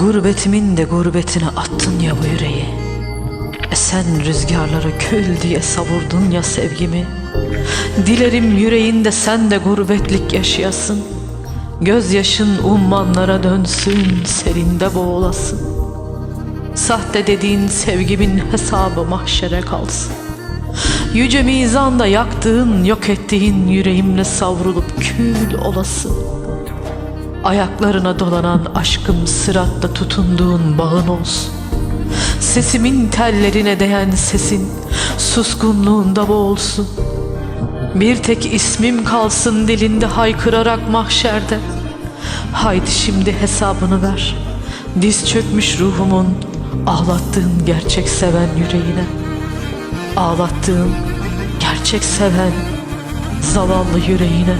Gurbetimin de gurbetine attın ya bu yüreği. Esen rüzgarlara kül diye savurdun ya sevgimi. Dilerim yüreğinde sen de gurbetlik yaşayasın. Gözyaşın ummanlara dönsün serinde boğulasın. Sahte dediğin sevgimin hesabı mahşere kalsın. Yüce mizanda yaktığın, yok ettiğin yüreğimle savrulup kül olasın. Ayaklarına dolanan aşkım sıratta tutunduğun bağın olsun. Sesimin tellerine değen sesin suskunluğunda boğulsun. Bir tek ismim kalsın dilinde haykırarak mahşerde. Haydi şimdi hesabını ver. Diz çökmüş ruhumun ağlattığın gerçek seven yüreğine. Ağlattığım gerçek seven zavallı yüreğine